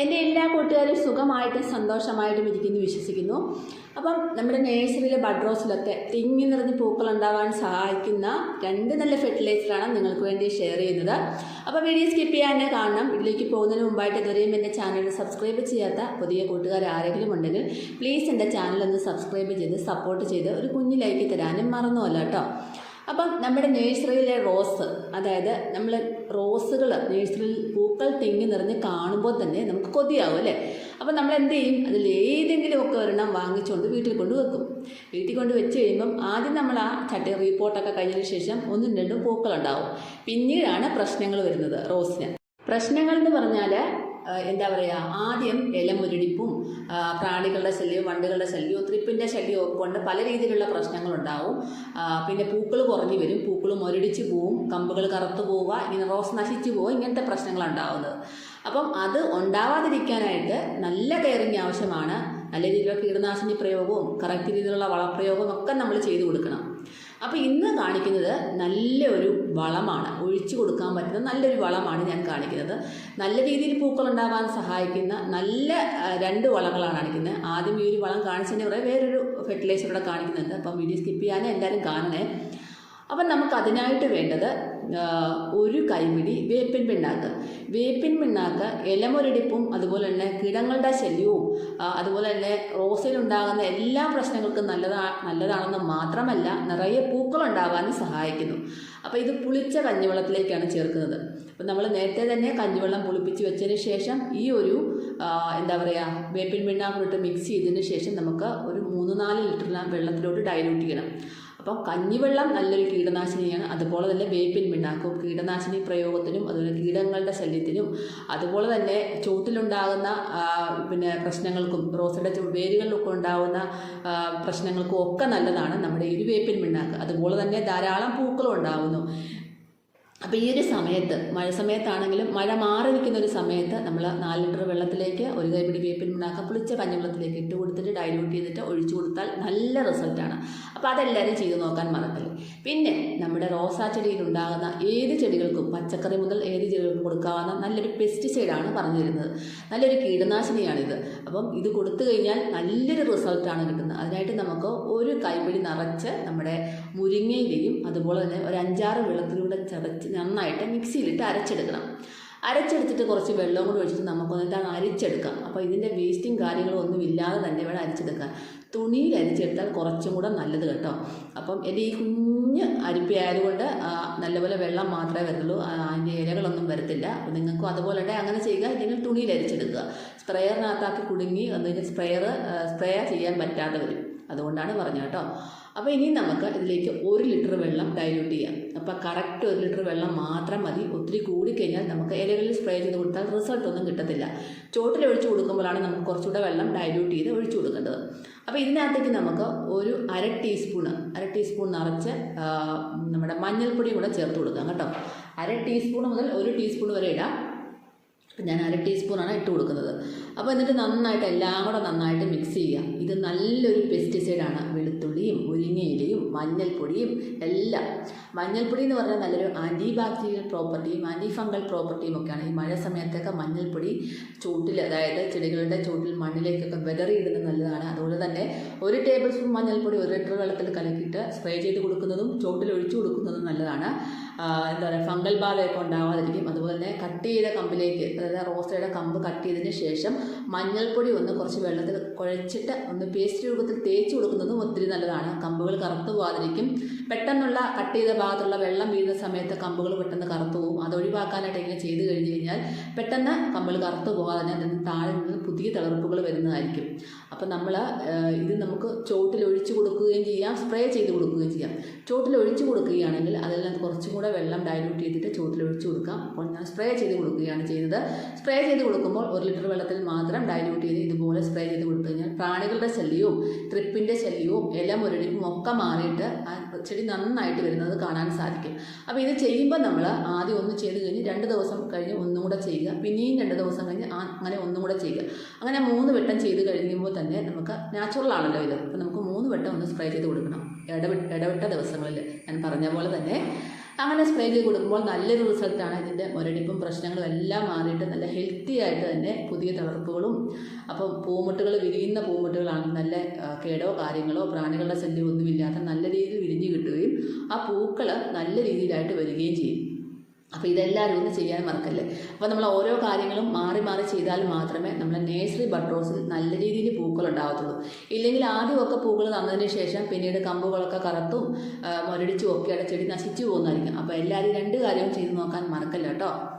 എന്റെ എല്ലാ കൂട്ടുകാരും സുഖമായിട്ടും സന്തോഷമായിട്ടും ഇരിക്കുന്നു വിശ്വസിക്കുന്നു. അപ്പം നമ്മുടെ നേഴ്സറിയിലെ ബഡ് റോസിലൊക്കെ തിങ്ങി നിറഞ്ഞ് പൂക്കൾ ഉണ്ടാവാൻ സഹായിക്കുന്ന രണ്ട് നല്ല ഫെർട്ടിലൈസറാണ് നിങ്ങൾക്ക് വേണ്ടി ഷെയർ ചെയ്യുന്നത്. അപ്പോൾ വീഡിയോ സ്കിപ്പ് ചെയ്യാൻ കാണണം. ഇതിലേക്ക് പോകുന്നതിന് മുമ്പായിട്ട് ഇതുവരെയും എന്റെ ചാനൽ സബ്സ്ക്രൈബ് ചെയ്യാത്ത പുതിയ കൂട്ടുകാർ ആരെങ്കിലും ഉണ്ടെങ്കിൽ പ്ലീസ് എന്റെ ചാനൽ ഒന്ന് സബ്സ്ക്രൈബ് ചെയ്ത് സപ്പോർട്ട് ചെയ്ത് ഒരു കുഞ്ഞു ലൈക്ക് തരാനും മറന്നുമല്ല കേട്ടോ. അപ്പം നമ്മുടെ നേഴ്സറിയിലെ റോസ് അതായത് നമ്മൾ റോസുകൾ നേഴ്സറിയിൽ പൂക്കൾ തിങ്ങി നിറഞ്ഞ് കാണുമ്പോൾ തന്നെ നമുക്ക് കൊതിയാവും അല്ലേ? അപ്പം നമ്മൾ എന്ത് ചെയ്യും? അതിൽ ഏതെങ്കിലുമൊക്കെ ഒരെണ്ണം വാങ്ങിച്ചുകൊണ്ട് വീട്ടിൽ കൊണ്ട് വെക്കും. വീട്ടിൽ കൊണ്ട് വെച്ച് കഴിയുമ്പം ആദ്യം നമ്മൾ ആ ചട്ടി റിപ്പോർട്ടൊക്കെ കഴിഞ്ഞതിന് ശേഷം ഒന്നും രണ്ടും പൂക്കളുണ്ടാവും. പിന്നീടാണ് പ്രശ്നങ്ങൾ വരുന്നത് റോസിന് പ്രശ്നങ്ങൾ എന്ന് പറഞ്ഞാൽ എന്താ പറയുക ആദ്യം ഇലമുരടിപ്പും പ്രാണികളുടെ ശല്യവും വണ്ടുകളുടെ ശല്യവും ത്രിപ്പിന്റെ ശല്യവും കൊണ്ട് പല രീതിയിലുള്ള പ്രശ്നങ്ങളുണ്ടാവും. പിന്നെ പൂക്കൾ കുറഞ്ഞു വരും. പൂക്കൾ മുരടിച്ച് പോവും കമ്പുകൾ കറുത്തു പോവുക ഇങ്ങനെ റോസ് നശിച്ചു പോവുക ഇങ്ങനത്തെ പ്രശ്നങ്ങളാണ് ഉണ്ടാവുന്നത് അപ്പം അത് ഉണ്ടാവാതിരിക്കാനായിട്ട് നല്ല കെയറിങ് ആവശ്യമാണ്. നല്ല രീതിയിലുള്ള കീടനാശിനി പ്രയോഗവും കറക്റ്റ് രീതിയിലുള്ള വളപ്രയോഗവും ഒക്കെ നമ്മൾ ചെയ്തു കൊടുക്കണം. അപ്പോൾ ഇന്ന് കാണിക്കുന്നത് നല്ലൊരു വളമാണ്. ഒഴിച്ചു കൊടുക്കാൻ പറ്റുന്ന നല്ലൊരു വളമാണ് ഞാൻ കാണിക്കുന്നത്. നല്ല രീതിയിൽ പൂക്കൾ ഉണ്ടാവാൻ സഹായിക്കുന്ന നല്ല രണ്ട് വളങ്ങളാണ് കാണിക്കുന്നത്. ആദ്യം ഈ ഒരു വളം കാണിച്ചതിന് കുറേ വേറൊരു ഫെർട്ടിലൈസർ ഇവിടെ കാണിക്കുന്നുണ്ട്. അപ്പം വീഡിയോ സ്കിപ്പ് ചെയ്യാനേ എല്ലാവരും കാണണേ. അപ്പം നമുക്ക് അതിനായിട്ട് വേണ്ടത് ഒരു കൈപിടി വേപ്പിൻ പിണ്ണാക്ക്. വേപ്പിൻ പിണ്ണാക്ക് ഇലമുരടിപ്പും അതുപോലെ തന്നെ കിടങ്ങളുടെ ശല്യവും അതുപോലെ തന്നെ റോസിലുണ്ടാകുന്ന എല്ലാ പ്രശ്നങ്ങൾക്കും നല്ലതാ നല്ലതാണെന്ന് മാത്രമല്ല നിറയെ പൂക്കളുണ്ടാകാനും സഹായിക്കുന്നു. അപ്പോൾ ഇത് പുളിച്ച കഞ്ഞിവെള്ളത്തിലേക്കാണ് ചേർക്കുന്നത്. അപ്പം നമ്മൾ നേരത്തെ തന്നെ കഞ്ഞിവെള്ളം പുളിപ്പിച്ച് വെച്ചതിന് ശേഷം ഈ ഒരു എന്താ പറയുക വേപ്പിൻ പിണ്ണാക്കിട്ട് മിക്സ് ചെയ്തതിന് ശേഷം നമുക്ക് ഒരു മൂന്ന് നാല് ലിറ്ററിലാണ് വെള്ളത്തിലോട്ട് ഡൈലൂട്ട് ചെയ്യണം. അപ്പോൾ കഞ്ഞിവെള്ളം നല്ലൊരു കീടനാശിനിയാണ്. അതുപോലെ തന്നെ വേപ്പിൻ പിണ്ണാക്കും കീടനാശിനി പ്രയോഗത്തിനും അതുപോലെ കീടങ്ങളുടെ ശല്യത്തിനും അതുപോലെ തന്നെ ചുവട്ടിലുണ്ടാകുന്ന ആ, പിന്നെ പ്രശ്നങ്ങൾക്കും റോസയുടെ വേരുകളിലൊക്കെ ഉണ്ടാകുന്ന പ്രശ്നങ്ങൾക്കും ഒക്കെ നല്ലതാണ് നമ്മുടെ ഈ പിണ്ണാക്ക്. അതുപോലെ തന്നെ ധാരാളം പൂക്കളും ഉണ്ടാകുന്നു. അപ്പോൾ ഈ ഒരു സമയത്ത് മഴ സമയത്താണെങ്കിലും മഴ മാറി നിൽക്കുന്ന ഒരു സമയത്ത് നമ്മൾ നാല് ലിറ്റർ വെള്ളത്തിലേക്ക് ഒരു കൈപ്പിടി വേപ്പിൻ പിണ്ണാക്ക പുളിച്ച കഞ്ഞിവെള്ളത്തിലേക്ക് ഇട്ട് കൊടുത്തിട്ട് ഡൈലൂട്ട് ചെയ്തിട്ട് ഒഴിച്ചു കൊടുത്താൽ നല്ല റിസൾട്ടാണ് അപ്പോൾ അതെല്ലാവരും ചെയ്തു നോക്കാൻ മറക്കല്ലേ. പിന്നെ നമ്മുടെ റോസാ ചെടിയിൽ ഉണ്ടാകുന്ന ഏത് ചെടികൾക്കും പച്ചക്കറി മുതൽ ഏത് ചെടികൾക്കും കൊടുക്കാവുന്ന നല്ലൊരു പെസ്റ്റിസൈഡാണ് പറഞ്ഞു തരുന്നത് നല്ലൊരു കീടനാശിനിയാണിത്. അപ്പം ഇത് കൊടുത്തു കഴിഞ്ഞാൽ നല്ലൊരു റിസൾട്ടാണ് കിട്ടുന്നത്. അതിനായിട്ട് നമുക്ക് ഒരു കൈപ്പിടി നിറച്ച് നമ്മുടെ മുരിങ്ങയിലയും അതുപോലെ തന്നെ ഒരു അഞ്ചാറ് വെള്ളത്തിലൂടെ ചതച്ച് നന്നായിട്ട് മിക്സിയിലിട്ട് അരച്ചെടുക്കണം. അരച്ചെടുത്തിട്ട് കുറച്ച് വെള്ളവും കൂടി ഒഴിച്ചിട്ട് നമുക്കൊന്ന് ഇതാണ് അരിച്ചെടുക്കാം. അപ്പോൾ ഇതിന്റെ വേസ്റ്റും കാര്യങ്ങളും ഒന്നും ഇല്ലാതെ തന്നെ വേണം അരിച്ചെടുക്കാൻ. തുണിയിൽ അരിച്ചെടുത്താൽ കുറച്ചും കൂടെ നല്ലത് കേട്ടോ. അപ്പം എന്റെ ഈ കുഞ്ഞ് അരിപ്പ ആയതുകൊണ്ട് നല്ലപോലെ വെള്ളം മാത്രമേ വരത്തുള്ളൂ. ആ, അതിന്റെ ഇലകളൊന്നും വരത്തില്ല. അപ്പോൾ നിങ്ങൾക്കും അതുപോലെ തന്നെ അങ്ങനെ ചെയ്യുക. ഇല്ലെങ്കിൽ തുണിയിൽ അരിച്ചെടുക്കുക. സ്പ്രെയറിനകത്താക്കി കുടുങ്ങി അതിന് സ്പ്രെയർ സ്പ്രേ ചെയ്യാൻ പറ്റാതെ വരും. അതുകൊണ്ടാണ് പറഞ്ഞത് കേട്ടോ. അപ്പോൾ ഇനി നമുക്ക് ഇതിലേക്ക് ഒരു ലിറ്റർ വെള്ളം ഡൈല്യൂട്ട് ചെയ്യാം. അപ്പോൾ കറക്റ്റ് ഒരു ലിറ്റർ വെള്ളം മാത്രം മതി. ഒത്തിരി കൂടിക്കഴിഞ്ഞാൽ നമുക്ക് ഇലകളിൽ സ്പ്രേ ചെയ്ത് കൊടുത്താൽ റിസൾട്ട് ഒന്നും കിട്ടത്തില്ല. ചോട്ടിൽ ഒഴിച്ചു കൊടുക്കുമ്പോഴാണ് നമുക്ക് കുറച്ചുകൂടെ വെള്ളം ഡൈല്യൂട്ട് ചെയ്ത് ഒഴിച്ചു കൊടുക്കേണ്ടത്. അപ്പോൾ ഇതിനകത്തേക്ക് നമുക്ക് ഒരു അര ടീസ്പൂണ് അര ടീസ്പൂൺ നിറച്ച് നമ്മുടെ മഞ്ഞൾപ്പൊടിയും കൂടെ ചേർത്ത് കൊടുക്കാം കേട്ടോ. അര ടീസ്പൂൺ മുതൽ ഒരു ടീസ്പൂൺ വരെ ഇടാം. ഞാൻ അര ടീസ്പൂണാണ് ഇട്ട് കൊടുക്കുന്നത്. അപ്പോൾ എന്നിട്ട് നന്നായിട്ട് എല്ലാം കൂടെ നന്നായിട്ട് മിക്സ് ചെയ്യുക. ഇത് നല്ലൊരു പെസ്റ്റിസൈഡാണ് മഞ്ഞൾപ്പൊടിയും എല്ലാം. മഞ്ഞൾപ്പൊടി എന്ന് പറഞ്ഞാൽ നല്ലൊരു ആന്റി ബാക്ടീരിയൽ പ്രോപ്പർട്ടിയും ആന്റി ഫംഗൽ പ്രോപ്പർട്ടിയും ഒക്കെയാണ്. ഈ മഴ സമയത്തൊക്കെ മഞ്ഞൾപ്പൊടി ചൂട്ടിൽ അതായത് ചെടികളുടെ ചൂട്ടിൽ മണ്ണിലേക്കൊക്കെ വിതറിയിടുന്നത് നല്ലതാണ്. അതുപോലെ തന്നെ ഒരു ടേബിൾ സ്പൂൺ മഞ്ഞൾപ്പൊടി ഒരു ലിറ്റർ വെള്ളത്തിൽ കലക്കിയിട്ട് സ്പ്രേ ചെയ്ത് കൊടുക്കുന്നതും ചൂട്ടിൽ ഒഴിച്ചു കൊടുക്കുന്നതും നല്ലതാണ്. എന്താ പറയുക ഫംഗൽ ബാധയൊക്കെ ഉണ്ടാവാതിരിക്കും. അതുപോലെ തന്നെ കട്ട് ചെയ്ത കമ്പിലേക്ക് അതായത് റോസയുടെ കമ്പ് കട്ട് ചെയ്തതിന് ശേഷം മഞ്ഞൾപ്പൊടി ഒന്ന് കുറച്ച് വെള്ളത്തിൽ കുഴച്ചിട്ട് ഒന്ന് പേസ്റ്റ് രൂപത്തിൽ തേച്ച് കൊടുക്കുന്നതും ഒത്തിരി നല്ലതാണ്. കമ്പുകൾ കറുത്തു പോകാതിരിക്കും. പെട്ടെന്നുള്ള കട്ട് ചെയ്ത ഭാഗത്തുള്ള വെള്ളം വീഴുന്ന സമയത്ത് കമ്പുകൾ പെട്ടെന്ന് കറുത്തു പോകും. അത് ഒഴിവാക്കാനായിട്ട് ഇങ്ങനെ ചെയ്ത് കഴിഞ്ഞ് കഴിഞ്ഞാൽ പെട്ടെന്ന് കമ്പുകൾ കറുത്തു പോകാതെ തന്നെ അതിന് താഴെ നിന്ന് പുതിയ തളർപ്പുകൾ വരുന്നതായിരിക്കും. അപ്പം നമ്മൾ ഇത് നമുക്ക് ചോട്ടിൽ ഒഴിച്ചു കൊടുക്കുകയും ചെയ്യാം സ്പ്രേ ചെയ്ത് കൊടുക്കുകയും ചെയ്യാം. ചോട്ടിൽ ഒഴിച്ചു കൊടുക്കുകയാണെങ്കിൽ അതെല്ലാം കുറച്ചും കൂടെ വെള്ളം ഡൈല്യൂട്ട് ചെയ്തിട്ട് ചോട്ടിൽ ഒഴിച്ചു കൊടുക്കാം. അപ്പോൾ ഞാൻ സ്പ്രേ ചെയ്ത് കൊടുക്കുകയാണ് ചെയ്തത് സ്പ്രേ ചെയ്ത് കൊടുക്കുമ്പോൾ ഒരു ലിറ്റർ വെള്ളത്തിൽ മാത്രം ഡൈല്യൂട്ട് ചെയ്ത് ഇതുപോലെ സ്പ്രേ ചെയ്ത് കൊടുത്തു കഴിഞ്ഞാൽ പ്രാണികളുടെ ശല്യവും ട്രിപ്പിന്റെ ശല്യവും ഇല മുരടിപ്പും ഒക്കെ മാറിയിട്ട് ആ ചെടി നന്നായിട്ട് വരുന്നത് കാണാൻ സാധിക്കും. അപ്പോൾ ഇത് ചെയ്യുമ്പോൾ നമ്മൾ ആദ്യം ഒന്ന് ചെയ്ത് കഴിഞ്ഞ് രണ്ട് ദിവസം കഴിഞ്ഞ് ഒന്നും കൂടെ ചെയ്യുക. പിന്നെയും രണ്ട് ദിവസം കഴിഞ്ഞ് അങ്ങനെ ഒന്നും കൂടെ ചെയ്യുക. അങ്ങനെ മൂന്ന് വട്ടം ചെയ്ത് കഴിയുമ്പോൾ തന്നെ നമുക്ക് നാച്ചുറൽ ആണല്ലോ ഇത്. അപ്പോൾ നമുക്ക് മൂന്ന് വട്ടം ഒന്ന് സ്പ്രേ ചെയ്ത് കൊടുക്കണം. ഇടവിട്ട ഇടവിട്ട ദിവസങ്ങളിൽ ഞാൻ പറഞ്ഞ പോലെ തന്നെ. അങ്ങനെ സ്പ്രേ ചെയ്ത് കൊടുക്കുമ്പോൾ നല്ലൊരു റിസൾട്ടാണ് ഇതിന്റെ മുരടിപ്പും പ്രശ്നങ്ങളും എല്ലാം മാറിയിട്ട് നല്ല ഹെൽത്തി ആയിട്ട് തന്നെ പുതിയ തളർപ്പുകളും അപ്പം പൂമുട്ടുകൾ വിരിയുന്ന പൂമുട്ടുകളാണ് നല്ല കേടോ കാര്യങ്ങളോ പ്രാണികളുടെ ശല്യമൊന്നുമില്ലാത്ത നല്ല രീതിയിൽ വിരിഞ്ഞ് കിട്ടുകയും ആ പൂക്കൾ നല്ല രീതിയിലായിട്ട് വരികയും ചെയ്യും. അപ്പോൾ ഇതെല്ലാവരും ഒന്ന് ചെയ്യാൻ മറക്കല്ലേ? അപ്പോൾ നമ്മൾ ഓരോ കാര്യങ്ങളും മാറി മാറി ചെയ്താൽ മാത്രമേ നമ്മുടെ നേഴ്സറി ബഡ് നല്ല രീതിയിൽ പൂക്കൾ ഉണ്ടാകത്തുള്ളൂ. ഇല്ലെങ്കിൽ ആദ്യമൊക്കെ പൂക്കൾ തന്നതിന് ശേഷം പിന്നീട് കമ്പുകളൊക്കെ കറുത്തും മുരടിച്ചും ഒക്കെയാണ് ചെടി നശിച്ചു പോകുന്നതായിരിക്കും. അപ്പോൾ എല്ലാവരും രണ്ട് കാര്യവും ചെയ്ത് നോക്കാൻ മറക്കല്ല കേട്ടോ?